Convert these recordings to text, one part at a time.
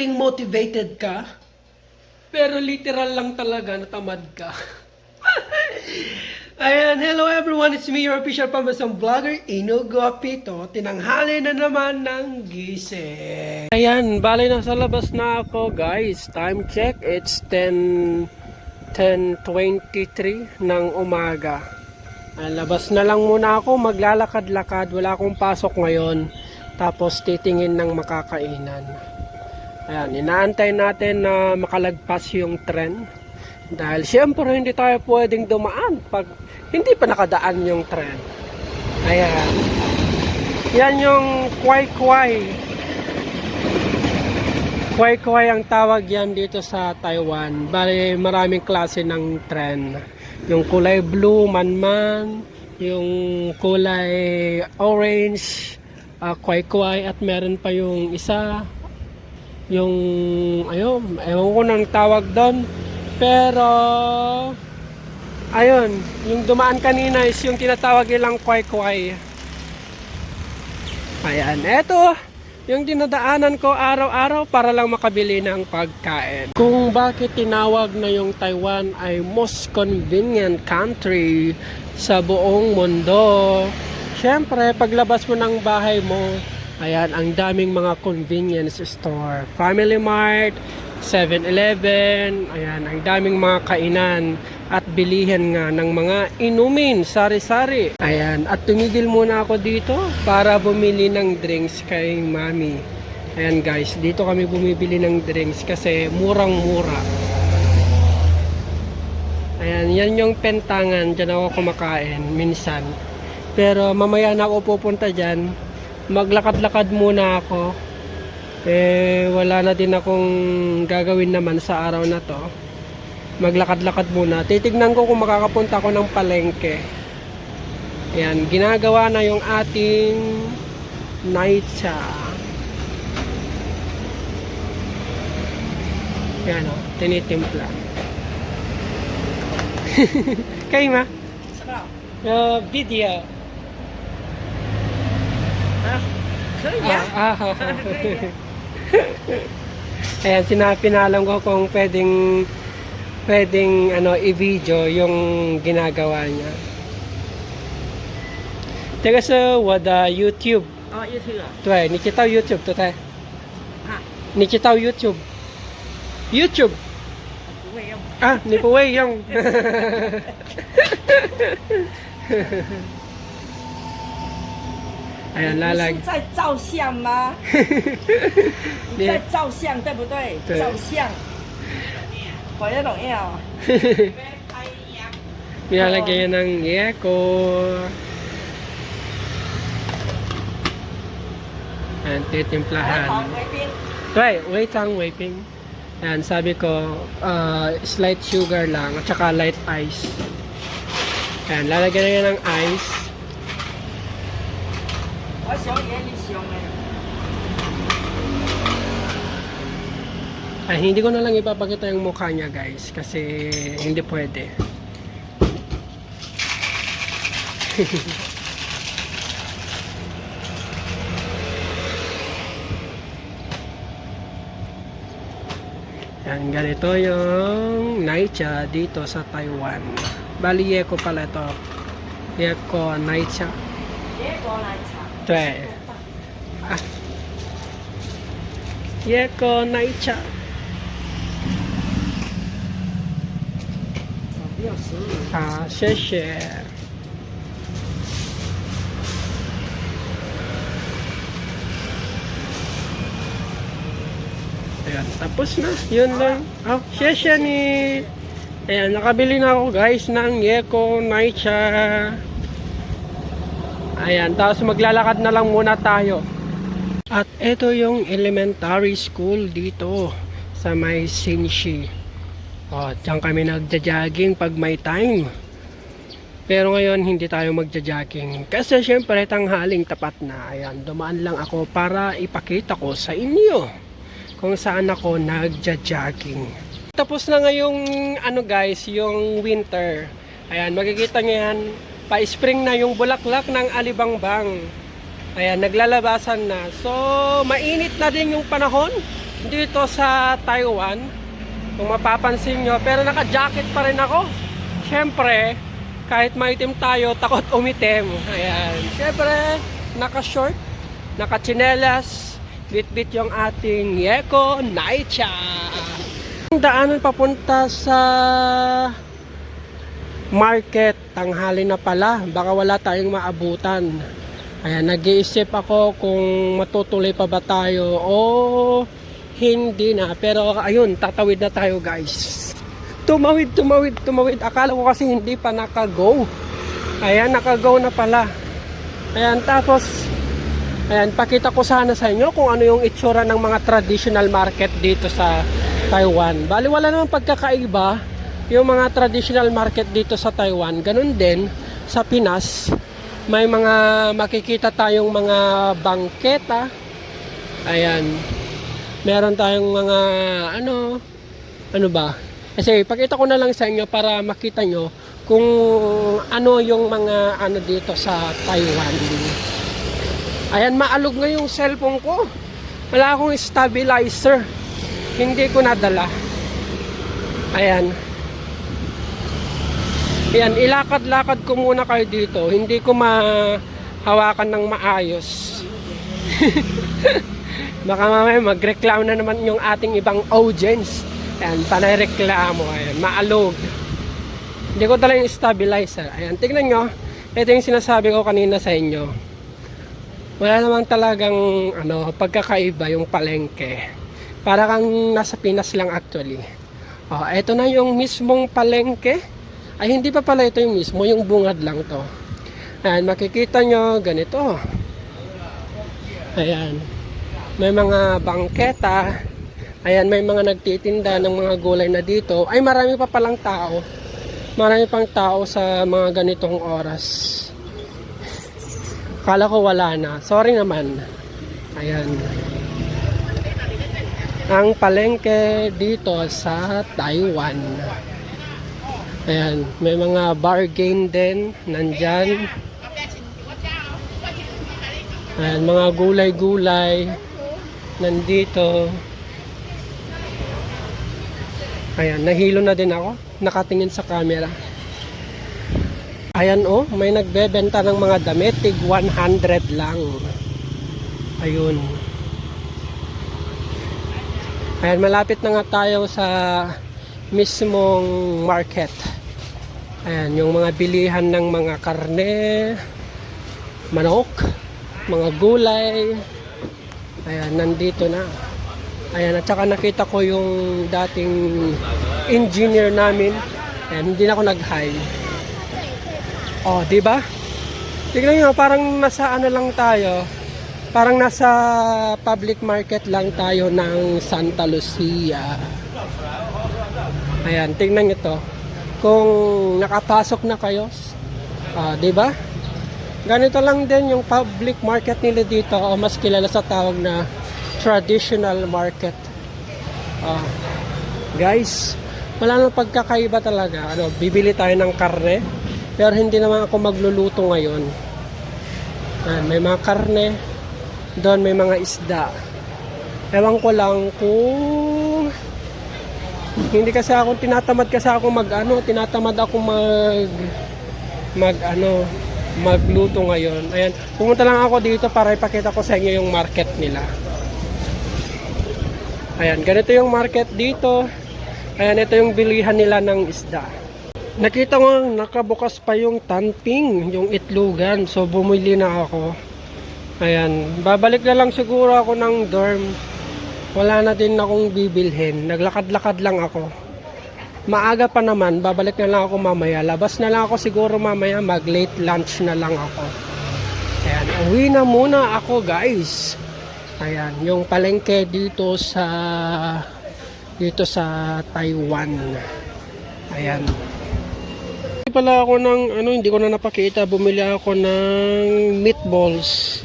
feeling motivated ka, pero literal lang talaga natamad ka. Ayan, hello everyone, it's me, your official pambasang vlogger, Inugo Apito. Tinanghali na naman ng gising. Ayan, bali na sa labas na ako guys. Time check, it's 10, 10.23 ng umaga. Ayan, labas na lang muna ako, maglalakad-lakad, wala akong pasok ngayon. Tapos titingin ng makakainan. Ayan, inaantay natin na makalagpas yung tren. Dahil siyempre hindi tayo pwedeng dumaan pag hindi pa nakadaan yung tren. Ayan. Yan yung kway-kway. Kway-kway ang tawag yan dito sa Taiwan. Bali maraming klase ng tren. Yung kulay blue, manman, yung kulay orange, uh, kway-kway at meron pa yung isa yung ayun, ewan ko nang tawag doon. Pero ayun, yung dumaan kanina is yung tinatawag nilang kway-kway. Ayan, eto yung dinadaanan ko araw-araw para lang makabili ng pagkain. Kung bakit tinawag na yung Taiwan ay most convenient country sa buong mundo. Siyempre, paglabas mo ng bahay mo, ayan, ang daming mga convenience store. Family Mart, 7-Eleven, ayan, ang daming mga kainan at bilihan nga ng mga inumin, sari-sari. Ayan, at tumigil muna ako dito para bumili ng drinks kay mami. Ayan guys, dito kami bumibili ng drinks kasi murang-mura. Ayan, yan yung pentangan, dyan ako kumakain minsan. Pero mamaya na ako pupunta dyan, maglakad-lakad muna ako. Eh, wala na din akong gagawin naman sa araw na to. Maglakad-lakad muna. Titignan ko kung makakapunta ako ng palengke. Ayan, ginagawa na yung ating night cha. Ayan o, tinitimpla. Kayo ma? Uh, video. So, yeah. Ah, ah. ah, ah. Ayan, sinapinalam ko kung pwedeng pwedeng ano i-video yung ginagawa niya. Teka sa wada uh, YouTube. Oh, YouTube. Tuwa, nikita YouTube to. Ha. Nikita YouTube. YouTube. Ah, ni po yung. 哎 Ayan, 你 lalag. 是在照相吗？你在照相对不对？对照相。我要懂要。 Nilalagay yan ng yeko. Ayan, 来 titimplahan. 跑回边。 Right, wait lang, waiting. Ayan, sabi ko, uh, slight sugar lang, at saka light ice. Ayan, lalagyan na yan ng ice. O, siya, Ellis yung ngayon. Ay, hindi ko na lang ipapakita yung mukha niya guys kasi hindi pwede. Yan, ganito yung Naicha dito sa Taiwan. Bali, Yeko pala ito. Yeko Naicha. Yeko Naicha try. Eh. Ah. Yeko Naicha. Ah, 谢谢。Ayan, tapos na. Yun lang. Ah, sheshe ni... Ayan, nakabili na ako guys ng Yeko Naicha. Ayan, tapos maglalakad na lang muna tayo. At ito yung elementary school dito sa may Sinshi. Oh, diyan kami nagja-jogging pag may time. Pero ngayon hindi tayo magja-jogging kasi syempre tanghaling tapat na. Ayan, dumaan lang ako para ipakita ko sa inyo kung saan ako nagja-jogging. Tapos na ngayong ano guys, yung winter. Ayan, makikita nyo yan, pa-spring na yung bulaklak ng alibangbang. Ayan, naglalabasan na. So, mainit na din yung panahon. dito sa Taiwan. Kung mapapansin nyo. Pero naka-jacket pa rin ako. Siyempre, kahit maitim tayo, takot umitim. Ayan. Siyempre, naka-short, naka-chinelas, bit-bit yung ating Yeko Naicha. Daanan papunta sa market, tanghali na pala, baka wala tayong maabutan. Ayan, nag-iisip ako kung matutuloy pa ba tayo o hindi na. Pero ayun, tatawid na tayo guys. Tumawid, tumawid, tumawid. Akala ko kasi hindi pa naka-go. Ayan, naka-go na pala. Ayan, tapos, ayan, pakita ko sana sa inyo kung ano yung itsura ng mga traditional market dito sa Taiwan. Bali, wala namang pagkakaiba yung mga traditional market dito sa Taiwan. Ganun din sa Pinas. May mga makikita tayong mga bangketa. Ayan. Meron tayong mga ano, ano ba? Kasi pakita ko na lang sa inyo para makita nyo kung ano yung mga ano dito sa Taiwan. Ayan, maalog nga yung cellphone ko. Wala akong stabilizer. Hindi ko nadala. Ayan. Ayan, ilakad-lakad ko muna kayo dito. Hindi ko mahawakan ng maayos. Baka mamaya magreklamo na naman yung ating ibang audience. Ayan, panay reklamo. Ayan, maalog. Hindi ko yung stabilizer. Ayan, tignan nyo. Ito yung sinasabi ko kanina sa inyo. Wala namang talagang ano, pagkakaiba yung palengke. Para kang nasa Pinas lang actually. Oh, ito na yung mismong palengke. Ay, hindi pa pala ito yung mismo, yung bungad lang to. Ayan, makikita nyo, ganito. Ayan. May mga bangketa. Ayan, may mga nagtitinda ng mga gulay na dito. Ay, marami pa palang tao. Marami pang tao sa mga ganitong oras. Kala ko wala na. Sorry naman. Ayan. Ang palengke dito sa Taiwan. Ayan, may mga bargain din nandyan. Ayan, mga gulay-gulay nandito. Ayan, nahilo na din ako. Nakatingin sa camera. Ayan oh, may nagbebenta ng mga damit. Tig 100 lang. Ayun. Ayan, malapit na nga tayo sa mismong market. Ayan, yung mga bilihan ng mga karne, manok, mga gulay. Ayan, nandito na. Ayan, at saka nakita ko yung dating engineer namin. Ayan, hindi na ako nag-hi. Oh, di ba? Tignan nyo, parang nasa ano lang tayo. Parang nasa public market lang tayo ng Santa Lucia. Ayan, tingnan nyo to. Kung nakapasok na kayo, ah, di ba? Ganito lang din yung public market nila dito o mas kilala sa tawag na traditional market. Ah, guys, wala nang pagkakaiba talaga. Ano, bibili tayo ng karne, pero hindi naman ako magluluto ngayon. Ayan, may mga karne, doon may mga isda. Ewan ko lang kung hindi kasi ako tinatamad kasi ako mag ano, tinatamad ako mag mag ano, magluto ngayon. Ayan, pumunta lang ako dito para ipakita ko sa inyo yung market nila. Ayan, ganito yung market dito. Ayan, ito yung bilihan nila ng isda. Nakita ko nakabukas pa yung tanping, yung itlugan. So bumili na ako. Ayan, babalik na lang siguro ako ng dorm. Wala na din akong bibilhin. Naglakad-lakad lang ako. Maaga pa naman, babalik na lang ako mamaya. Labas na lang ako siguro mamaya, mag late lunch na lang ako. Ayan, uwi na muna ako guys. Ayan, yung palengke dito sa dito sa Taiwan. Ayan. Bumili pala ako ng ano, hindi ko na napakita, bumili ako ng meatballs.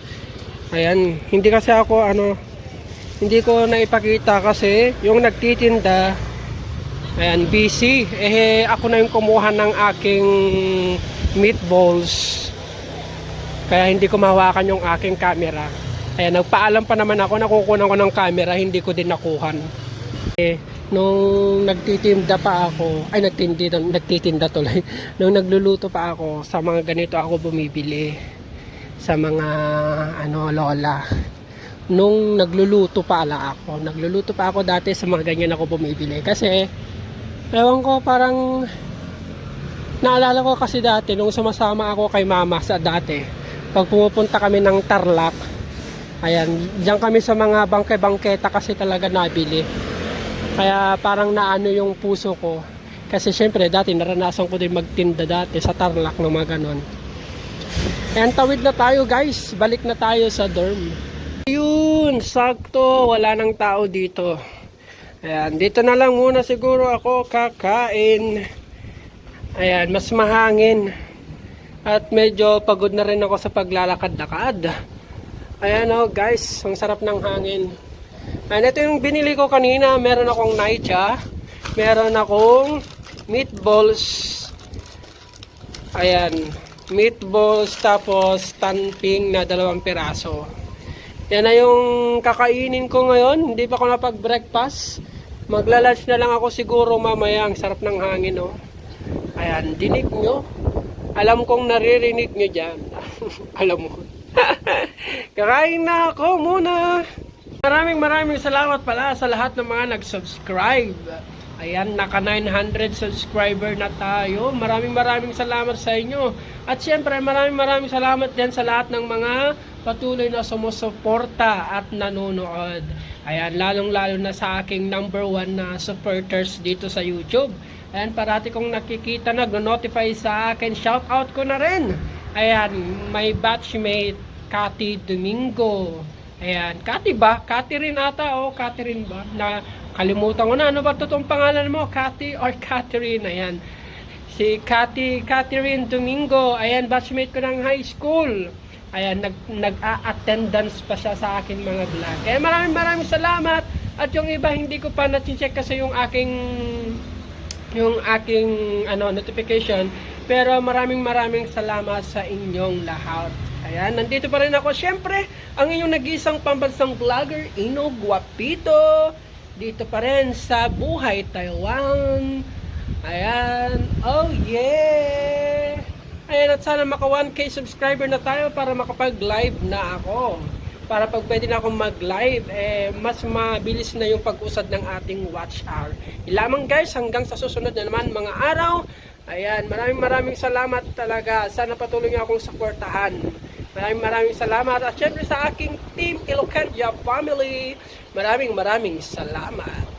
Ayan, hindi kasi ako ano, hindi ko naipakita kasi yung nagtitinda ayan, busy. Eh, ako na yung kumuha ng aking meatballs. Kaya hindi ko mahawakan yung aking camera. Ayan, nagpaalam pa naman ako, nakukunan ko ng camera, hindi ko din nakuhan. Eh, nung nagtitinda pa ako, ay nagtitinda, nagtitinda tuloy, nung nagluluto pa ako, sa mga ganito ako bumibili, sa mga, ano, lola. Nung nagluluto pa ala ako, nagluluto pa ako dati sa mga ganyan ako bumibili. Kasi, ewan ko, parang, naalala ko kasi dati, nung sumasama ako kay mama sa dati, pag pumupunta kami ng Tarlac, ayan, diyan kami sa mga bangke-bangketa kasi talaga nabili. Kaya parang naano yung puso ko. Kasi syempre dati naranasan ko din magtinda dati sa Tarlac ng mga ganon. Ayan, tawid na tayo guys. Balik na tayo sa dorm. Yun, sakto. Wala nang tao dito. Ayan, dito na lang muna siguro ako kakain. Ayan, mas mahangin. At medyo pagod na rin ako sa paglalakad-lakad. Ayan o guys, ang sarap ng hangin. Ayan, ito yung binili ko kanina. Meron akong naicha. Meron akong meatballs. Ayan, meatballs tapos tanping na dalawang piraso. Yan na yung kakainin ko ngayon. Hindi pa ako napag-breakfast. Magla-lunch na lang ako siguro mamaya. Ang sarap ng hangin, oh. Ayan, dinig nyo. Alam kong naririnig nyo dyan. Alam mo. Kakain na ako muna. Maraming maraming salamat pala sa lahat ng mga nag-subscribe. Ayan, naka 900 subscriber na tayo. Maraming maraming salamat sa inyo. At syempre, maraming maraming salamat din sa lahat ng mga patuloy na sumusuporta at nanonood. Ayan, lalong-lalo na sa aking number one na supporters dito sa YouTube. Ayan, parati kong nakikita, nag-notify sa akin. Shout out ko na rin. Ayan, my batchmate, Cathy Domingo. Ayan, Cathy ba? Cathy rin ata, o Catherine ba? Na, kalimutan ko na, ano ba totoong pangalan mo? Cathy or Catherine? Ayan. Si Cathy, Catherine Domingo. Ayan, batchmate ko ng high school. Ayan, nag, nag-a-attendance pa siya sa akin mga vlog. Kaya maraming maraming salamat. At yung iba, hindi ko pa na-check kasi yung aking yung aking ano notification. Pero maraming maraming salamat sa inyong lahat. Ayan nandito pa rin ako. Syempre ang inyong nag-iisang pambansang vlogger Ino Guapito. Dito pa rin sa Buhay Taiwan. Ayan oh yeah ayan at sana maka 1k subscriber na tayo para makapag live na ako para pag pwede na akong mag-live, eh, mas mabilis na yung pag-usad ng ating watch hour. Ilamang guys, hanggang sa susunod na naman mga araw. Ayan, maraming maraming salamat talaga. Sana patuloy niyo akong suportahan. Maraming maraming salamat. At syempre sa aking team Ilocandia family, maraming maraming salamat.